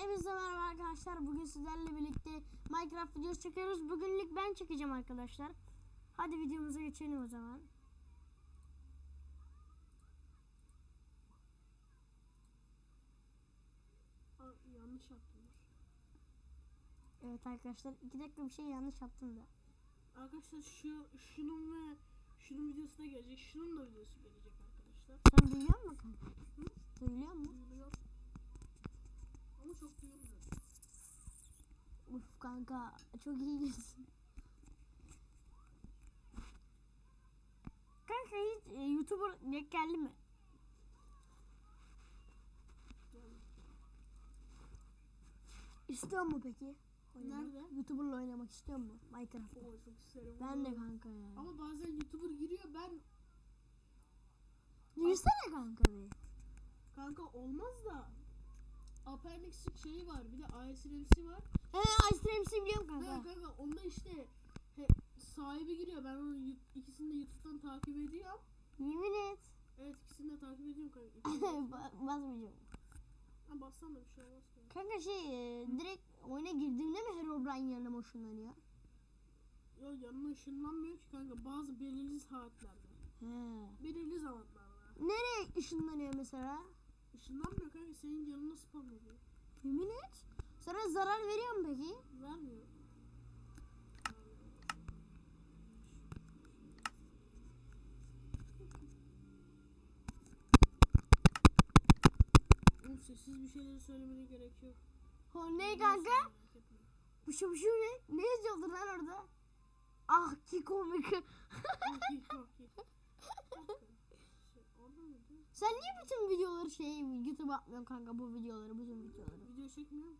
Hepinize merhaba arkadaşlar. Bugün sizlerle birlikte Minecraft videosu çekiyoruz. Bugünlük ben çekeceğim arkadaşlar. Hadi videomuza geçelim o zaman. Aa, yanlış yaptım. Evet arkadaşlar iki dakika bir şey yanlış yaptım da. Arkadaşlar şu şunun ve şunun videosu da gelecek. Şunun da videosu gelecek arkadaşlar. Sen duyuyor musun kanka? Duyuyor musun? Duyuluyor. Çok duyulmuyor. Uf kanka çok iyisin. Kanka hiç e, YouTuber denk geldi mi? İstiyor mu peki? Oynamak? Nerede? YouTuber'la oynamak istiyor mu? Minecraft. o çok isterim. Ben de kanka ya. Ama bazen YouTuber giriyor ben Girsene kanka bir. kanka olmaz da Appendix şeyi var bir de ISRMC var. He Ice Cream'si biliyorum kanka. kanka onda işte he, sahibi giriyor. Ben onu ikisini de YouTube'dan takip ediyorum. Yemin et. Evet ikisini de takip ediyorum kanka. Basmayacağım. Ha, bassan da bir şey olmaz. Kanka şey e, direkt oyuna girdiğimde mi Herobrine yanıma ışınlanıyor? Yo yanına ışınlanmıyor ki kanka bazı belirli saatlerde. He. Belirli zamanlarda. Nereye ışınlanıyor mesela? Işınlanmıyor kanka senin yanına spam oluyor. Yemin et. Sana zarar veriyor mu peki? Vermiyor. Sessiz bir şeyleri söylemene gerek yok. O ne kanka? Bu şu bu şu ne? Ne yazıyordur lan orada? Ah ki komik. Şey, orada mıydı? Sen niye bütün videoları şey YouTube'a atmıyorsun kanka bu videoları bütün videoları? Video çekmiyorum.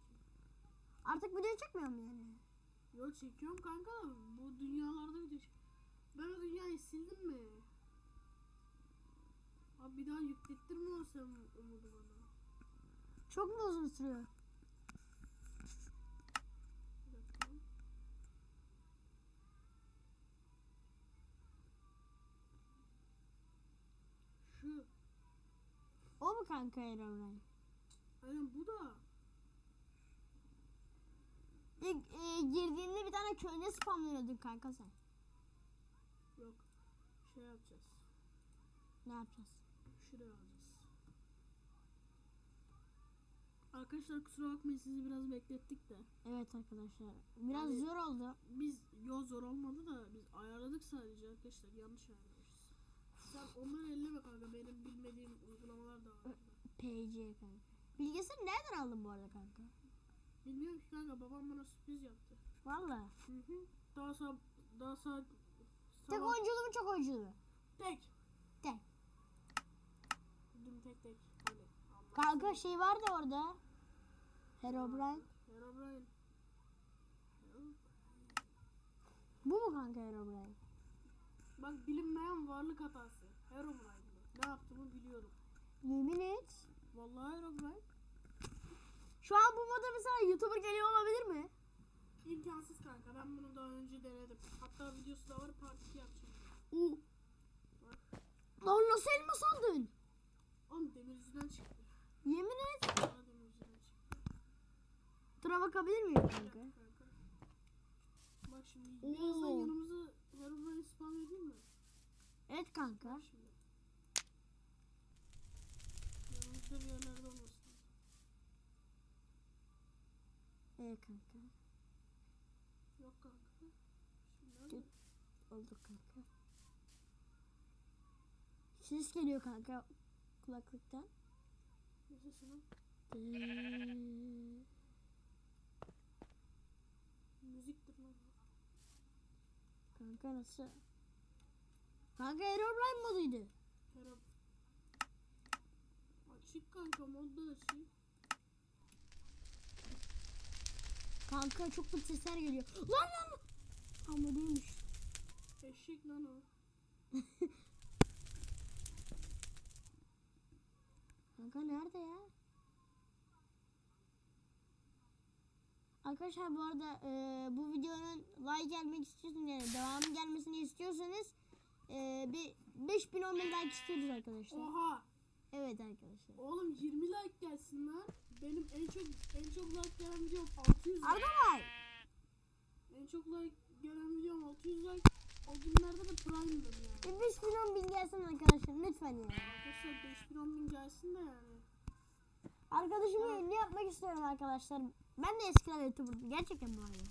Artık video çekmiyor mu yani? Yo çekiyorum kanka bu dünyalarda video çek. Ben o dünyayı sildim mi? Abi bir daha yüklettirmiyorsan umudu bana. Çok mu uzun sürüyor? Bir dakika. Şu. O mu kanka Herobrine? Aynen bu da. İlk e, girdiğinde bir tane köyde spamlanıyordun kanka sen. Yok. Şey yapacağız. Ne yapacağız? Şuraya alacağız. Arkadaşlar kusura bakmayın sizi biraz beklettik de. Evet arkadaşlar. Biraz Yani- zor oldu. Biz yo zor olmadı da biz ayarladık sadece arkadaşlar yanlış ayarlamışız. Sen onları elleme kanka benim bilmediğim uygulamalar da var. PC kanka. Bilgisayarı nereden aldın bu arada kanka? Bilmiyorum ki kanka babam bana sürpriz yaptı. Valla. Hı hı. Daha sağ daha sağ Tek sabah- mu çok oyunculu mu? tek. Tek. Dün tek tek. Allah. Kanka şey vardı orada. Herobrine. Herobrine. Bu mu kanka Herobrine? Bak bilinmeyen varlık hatası. Herobrine. Ne yaptığımı biliyorum. Yemin et. Vallahi Herobrine. Şu an bu moda mesela YouTuber geliyor olabilir mi? İmkansız kanka. Ben bunu daha önce denedim. Hatta videosu da var. Part 2 yapacağım. Oo. Lan nasıl elmas aldın? Oğlum demir yüzünden çıktı. Yemin et. Daha demir yüzünden çıktı. Tura bakabilir miyim kanka? Kanka. Bak şimdi Oo. birazdan yanımıza Herobrine spam edeyim mi? Evet kanka. Bak şimdi. Yanımızda bir yerlerde olmasın. Evet kanka. Yok kanka. Nerede? Olduk kanka. Ses geliyor kanka kulaklıktan. Ne sesi lan? Ee, Müziktir lan. Kanka nasıl? Kanka Herobrine moduydu. Hero. Açık kanka modda açık. Kanka çok kötü sesler geliyor. Lan lan. Ama değilmiş. Eşek lan o. Kanka nerede ya? Arkadaşlar bu arada e, bu videonun like gelmek istiyorsanız yani devamı gelmesini istiyorsanız e, bir 5000 10 bin like istiyoruz arkadaşlar. Oha. Evet arkadaşlar. Oğlum 20 like gelsin lan. benim en çok en çok like gelen videom 600 like. Arda Bay. En çok like gelen videom 600 like. O günlerde de prime'dım yani. Bir 5 milyon bin gelsin arkadaşlar lütfen ya. Arkadaşlar 5000 10 bin gelsin de yani. Arkadaşımı ünlü yapmak istiyorum arkadaşlar. Ben de eskiden YouTuber'dım. Gerçekten bu arada.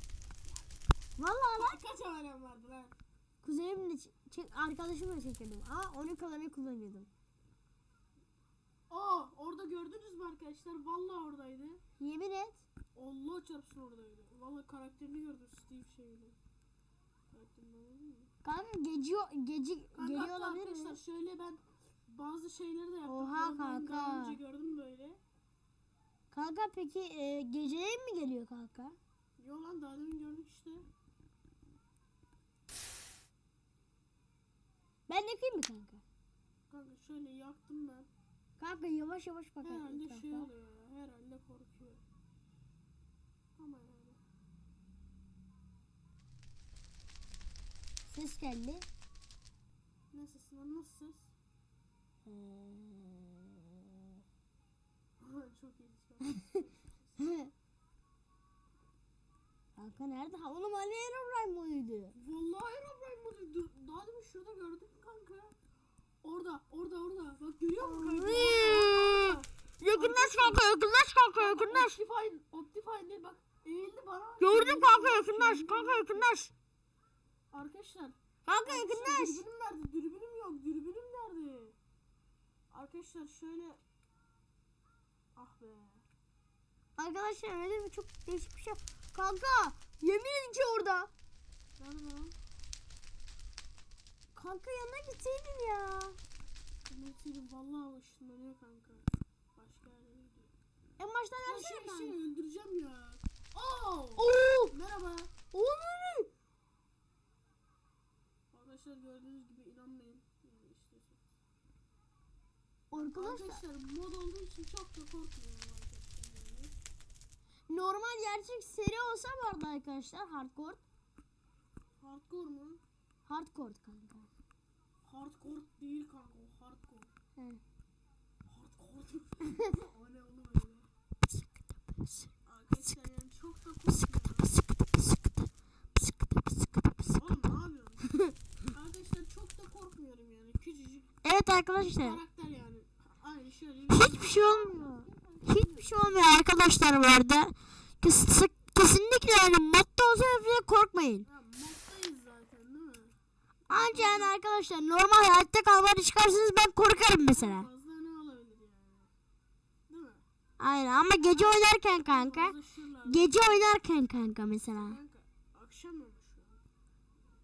Vallahi lan. Kaç abonem vardı lan? Çek, arkadaşımla çekiyordum. Ama 10 kalanı kullanıyordum. Aa orada gördünüz mü arkadaşlar? Vallahi oradaydı. Yemin et. Allah çarpsın oradaydı. Vallahi karakterini gördüm Steve şeyini. Karakterini anladın mı? Kanka gece, gece Kanka geliyor olabilir arkadaşlar mi? şöyle ben bazı şeyleri de yaptım. Oha daha kanka. önce gördüm böyle. Kanka peki e, geceleyin mi geliyor kanka? Yo lan daha demin gördük işte. Ben yakayım mı kanka? Kanka şöyle yaktım ben. Kanka yavaş yavaş bak Herhalde etrafa. şey oluyor ya. Herhalde korkuyor. Ama yani. Ses geldi. Ne sesi lan nasıl ses? Ee, Çok iyi kanka nerede? Ha oğlum Ali Erobray mıydı? Vallahi Herobrine moduydu. Daha demin şurada gördüm kanka. Orada, orada, orada. Bak görüyor musun kanka? Yakınlaş kanka yakınlaş kanka yakınlaş. Optifine, Optifine bak. Eğildi bana. Gördüm kanka yakınlaş kanka yakınlaş. Arkadaşlar. Kanka yakınlaş. Dürbünüm nerede? Dürbünüm yok. Dürbünüm nerede? Arkadaşlar şöyle. Ah be. Arkadaşlar öyle bir çok değişik bir şey. Kanka yemin ki orada. Lan? Kanka yanına gitseydin ya. Neyse vallahi ışınlanıyor kanka. Başka yere gidiyor. En baştan yapsana şey, kanka. şey öldüreceğim ya. Oo. Oo! Merhaba. Oğlum! Arkadaşlar gördüğünüz gibi inanmayın. Yani işte. Arkadaşlar Arkadaşlar mod olduğu için çok da korkmuyorum arkadaşlar. Normal gerçek seri olsa vardı arkadaşlar hardcore. Hardcore mu? Hardcore kanka. Hardcore değil kanka o hardcore. He. Hardcore. o ne oğlum öyle? Arkadaşlar yani çok da korkmuyorum. Oğlum ne yapıyorsun? Arkadaşlar çok da korkmuyorum yani. Küçücük Evet arkadaşlar. karakter yani. Aynı şöyle bir Hiçbir şey olmuyor. Hiçbir şey olmuyor arkadaşlar bu arada. Kes- kesinlikle yani modda olsa bile korkmayın. Ha, moddayız zaten değil mi? Anca yani arkadaşlar normal hayatta kalmaya çıkarsanız ben korkarım mesela. Fazla ne olabilir yani? Değil mi? Aynen ama gece oynarken kanka. Fazla şuralar. Gece oynarken kanka mesela. Kanka akşam olmuş şu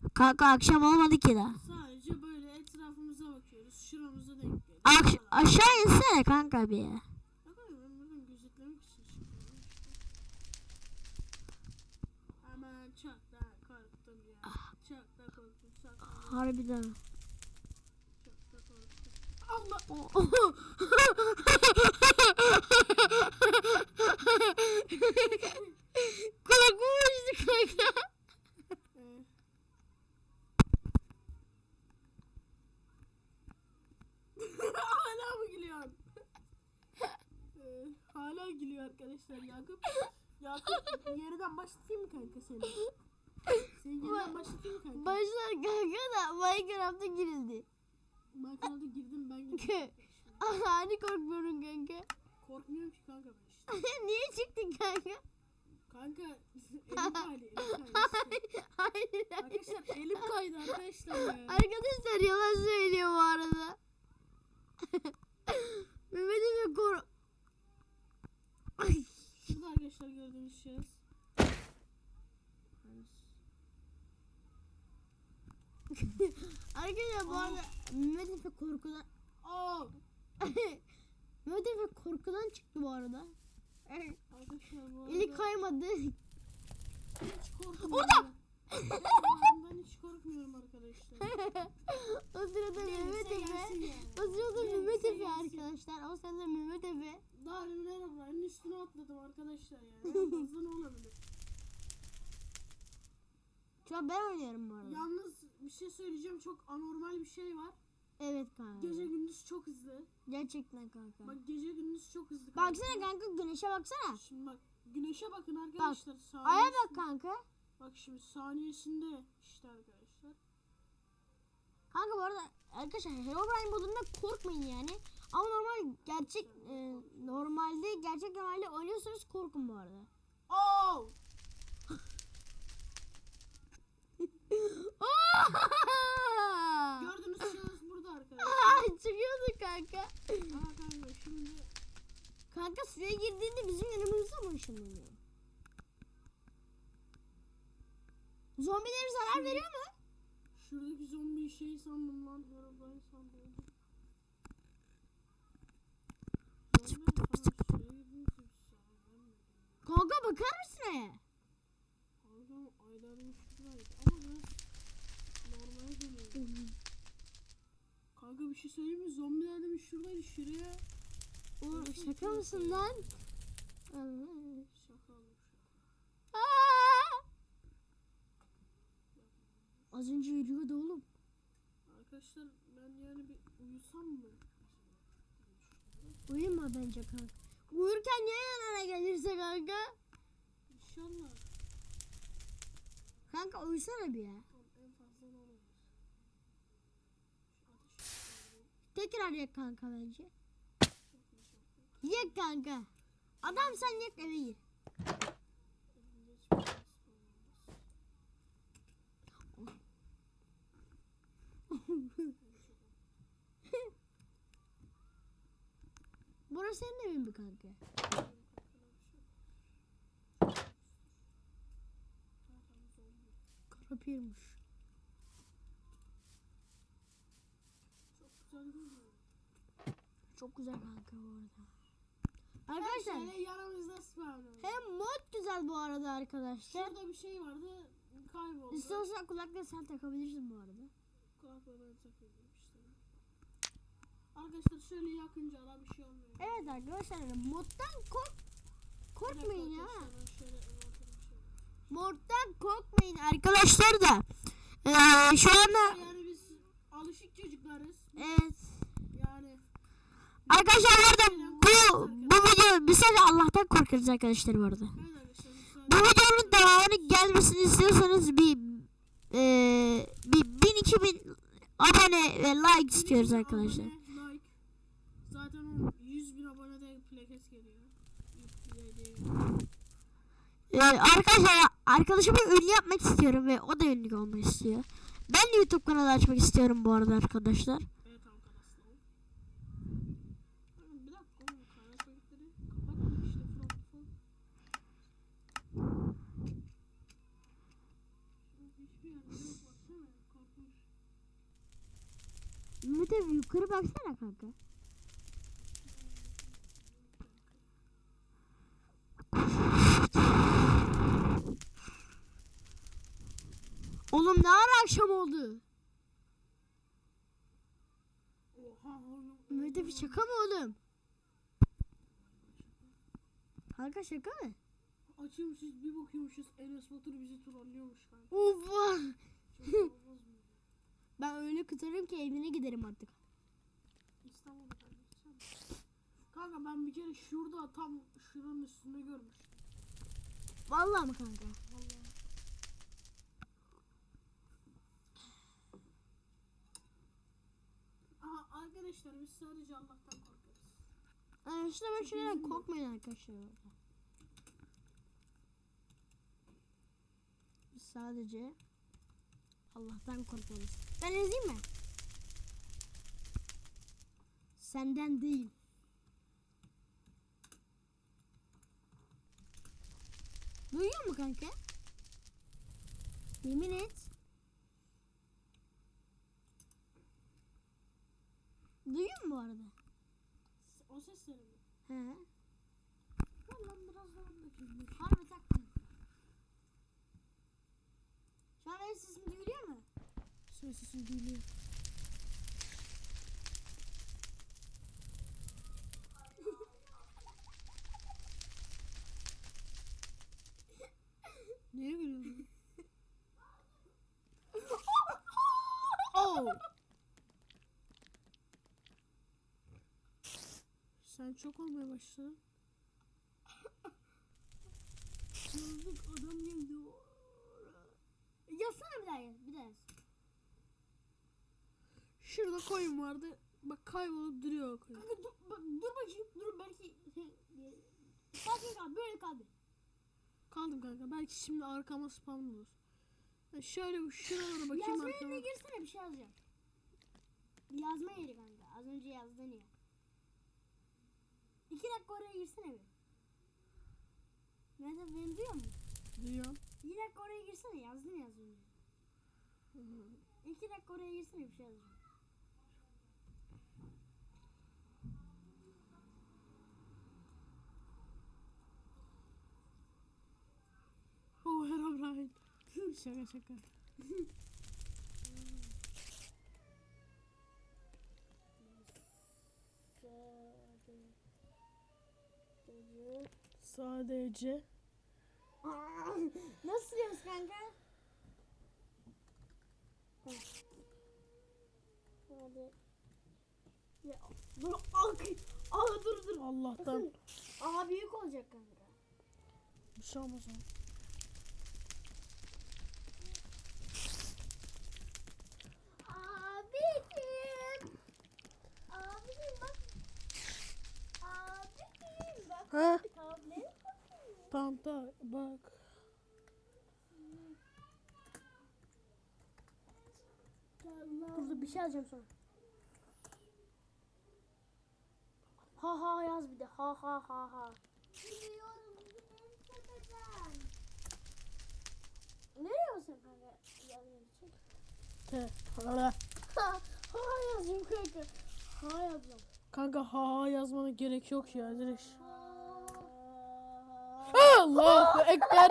an. Kanka akşam olmadı ki daha. Sadece böyle etrafımıza bakıyoruz. Şuramıza denk geliyor. Akş- aşağı insene kanka bir. Bakın ben buradan gözetlemek için çıkıyorum işte. Aman çok da korktum ya. Çok da korktum. Çok da, Harbiden. Allah! Kulak uçtu kanka. Ee. hala mı gülüyorsun? Ee, hala gülüyor arkadaşlar Yakup. Yakup yeniden başlatayım mı kanka seni? Seni yeniden başlatayım mı kanka? Başlar kanka da Minecraft'a girildi. Minecraft'a girdim ben girdim. hani korkmuyorum kanka. Korkmuyorum ki kanka ben işte. Niye çıktın kanka? Kanka elim kaydı elim kaydı. Hayır. hayır. Arkadaşlar elim kaydı arkadaşlar ya. Arkadaşlar yalan söylüyor bu arada. Mehmet Efe kor... Şurada arkadaşlar gördüğünüz şahıs. Arkadaşlar bu arada Mehmet Efe korkudan... Mehmet Efe korkudan çıktı bu arada. Arkadaşlar bu arada Eli kaymadı. hiç korkmuyorum. Orada! Ben, hiç korkmuyorum arkadaşlar. o sırada Mehmet Efe... O sırada Mehmet Efe arkadaşlar. O sırada Mehmet Efe. Daha demin Herobrine'in üstüne atladım arkadaşlar yani. Fazla ne olabilir? Şu an ben oynuyorum bu arada. Yalnız bir şey söyleyeceğim çok anormal bir şey var. Evet kanka. Gece gündüz çok hızlı. Gerçekten kanka. Bak gece gündüz çok hızlı. kanka. Baksana kanka güneşe baksana. Şimdi bak güneşe bakın arkadaşlar. Aya saniyesinde- bak kanka. Bak şimdi saniyesinde işte arkadaşlar. Kanka bu arada arkadaşlar Herobrine modunda korkmayın yani. Ama normal gerçek e, normalde gerçek normalde oynuyorsanız korkun bu arada. Oo! Gördüğünüz şahıs burada arkadaşlar. Çıkıyordu kanka. Aa kanka şimdi Kanka suya girdiğinde bizim yanımızda mı ışınlanıyor? Zombileri zarar veriyor mu? şuradaki zombi şey sandım lan. Herobrine sandım. Kanka bakar mısın ya? Kanka aylar şuradaydı ama ben normale dönüyorum. Kanka bir şey söyleyeyim mi? Zombiler demiş şuradaydı şuraya. O şaka mısın lan? Şaka olmuş. Az önce yürüyordu oğlum. Arkadaşlar ben yani bir uyusam mı? Uyuma bence kanka. Uyurken niye yanına gelirse kanka? İnşallah. Kanka uyusana bir ya. Tamam, en fazla ne olur? Şu ateşi Tekrar yak kanka bence. Yak kanka. Adam sen yak eve gir. Burası senin evin mi kanka? Karapirmiş. Çok güzel kanka bu arada. Arkadaşlar Şöyle yanımızda spawn oldu. hem mod güzel bu arada arkadaşlar. Şurada bir şey vardı. Kayboldu. İstiyorsan kulaklığı sen takabilirsin bu arada. Kulaklığı ben takıyordum işte. Arkadaşlar şöyle yakınca da bir şey olmuyor. Evet arkadaşlar moddan kork korkmayın envanterime şey. Moddan korkmayın arkadaşlar da. Ee, şu anda Yani biz alışık çocuklarız. Evet. Yani Arkadaşlar bu arada bu bu video bir sefer Allah'tan korkarız arkadaşlar bu arada. biz Bu videonun devamını gelmesini istiyorsanız bir eee bir 1000 2000 abone ve like istiyoruz arkadaşlar. Abone, like. Zaten o 100 bin abonede plakes geliyor. İlk Ee, arkadaşlar arkadaşımı ünlü yapmak istiyorum ve o da ünlü olmak istiyor. Ben de YouTube kanalı açmak istiyorum bu arada arkadaşlar. Bir dakika oğlum kamera kayıtları kapatma işte front full. Hiçbir yerde yok baksana korkmuş. Mehmet abi yukarı baksana kanka. Oğlum ne ara akşam oldu? Mehmet abi şaka mı oğlum? Kanka şaka mı? Açıyormuşuz bir bakıyormuşuz Enes Batur bizi trollüyormuş kanka. Uf vah. Çok olmaz mı? Ben öyle kıtarım ki evine giderim artık. Kanka ben bir kere şurada tam şuranın üstünde görmüştüm. Vallahi mı kanka? Vallahi. Aha arkadaşlar biz sadece Allah'tan korkarız. Ee, işte ben şeylerden korkmayın arkadaşlar. Biz sadece Allah'tan korkarız. Ben ezeyim mi? Senden değil. Duyuyor mu kanka? Yemin et. Duyuyor mu bu arada? O sesleri mi? He. Lan biraz daha bakayım. Harbi taktın. Şu an benim sesim duyuluyor mu? Şöyle sesim geliyor. Nereye gülüyorsun? oh! Sen çok olmaya başladın. Çıldık adam geldi. Yazsana bir daha yaz. Bir daha yaz. Şurada koyun vardı. Bak kaybolup duruyor koyun. Kanka dur, bak, dur bakayım. Dur belki şey, kal. Böyle kal bir. Kaldım kanka. Belki şimdi arkama spam olur. Ben şöyle bir şuralara bakayım Yazma arkama. yerine girsene bir şey yazacağım. Yazma yeri kanka. Az önce yazdın ya. İki dakika oraya girsene bir. Abi beni duyuyor musun? Duyuyorum. Bir dakika oraya girsene yazdın ya az önce. İki dakika oraya girsene bir şey yazacağım. Herobrine. şaka şaka. Sadece Nasıl diyoruz kanka? Hadi. Ya, dur ak. Aa dur dur. Allah'tan Aa büyük olacak kanka. bir şey olmaz ama. Abicim. Abicim bak. Abicim bak. Ha? Tamam tamam bak. Dur bir şey yazacağım sonra. Ha ha yaz bir de. Ha ha ha ha. Nereye basın kanka? Yazayım. Hala. Ha, ha yazayım kanka. Ha yazacağım. Kanka ha ha yazmana gerek yok ya direkt. Allahu Ekber.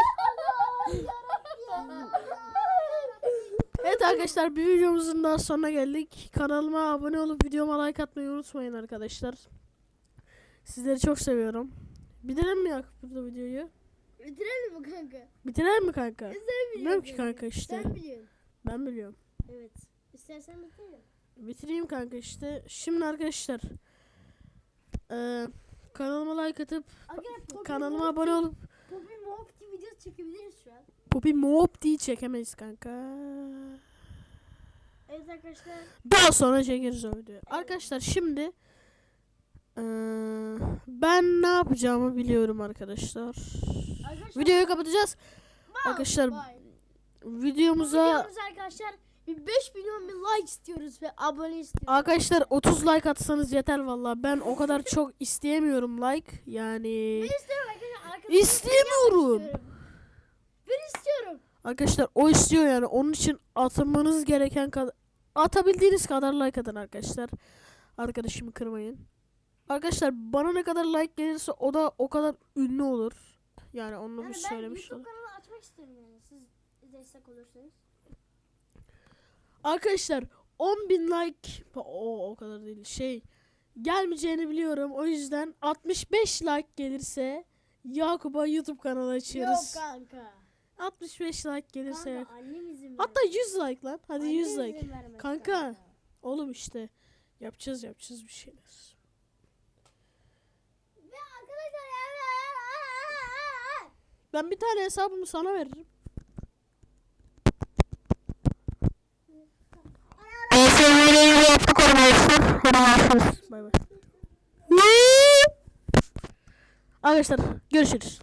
Evet arkadaşlar bir videomuzun daha sonuna geldik. Kanalıma abone olup videoma like atmayı unutmayın arkadaşlar. Sizleri çok seviyorum. Bitirelim mi ya burada videoyu? Bitirelim mi kanka? Bitirelim mi kanka? Sen Bilmiyorum ki kanka işte. Sen biliyorsun. Ben biliyorum. Evet. İstersen bitirelim. Bitireyim kanka işte. Şimdi arkadaşlar. eee, kanalıma like atıp Poppy kanalıma abone olup Poppy Mop diye video çekebiliriz şu an. Poppy Mop diye çekemeyiz kanka. Evet arkadaşlar. Daha sonra çekeriz o videoyu. Arkadaşlar şimdi eee, ben ne yapacağımı biliyorum arkadaşlar. Arkadaşlar. Videoyu kapatacağız. bye, arkadaşlar, bye. Videomuza Videomuz arkadaşlar bir 5 milyon bir like istiyoruz ve abone istiyoruz. arkadaşlar 30 like atsanız yeter valla. Ben o kadar çok isteyemiyorum like. Yani Ben istiyorum arkadaşlar. Arkadaşlar istemiyorum. Ben istiyorum. Arkadaşlar o istiyor yani. Onun için atmanız gereken kadar atabildiğiniz kadar like atın arkadaşlar. Arkadaşımı kırmayın. Arkadaşlar bana ne kadar like gelirse o da o kadar ünlü olur. Yani onu Yani bir ben söylemiş YouTube olayım. kanalı açmak isterim yani. Siz destek olursanız. Arkadaşlar 10.000 like o o kadar değil şey gelmeyeceğini biliyorum. O yüzden 65 like gelirse Yakup'a YouTube kanalı açıyoruz. Yok kanka. 65 like gelirse Kanka annem izin Hatta 100 like lan. Hadi 100 Annem like. izin vermez Kanka. Oğlum işte yapacağız yapacağız bir şeyler. Ve arkadaşlar yani. Ben bir tane hesabımı sana veririm. Bay bay. Arkadaşlar görüşürüz.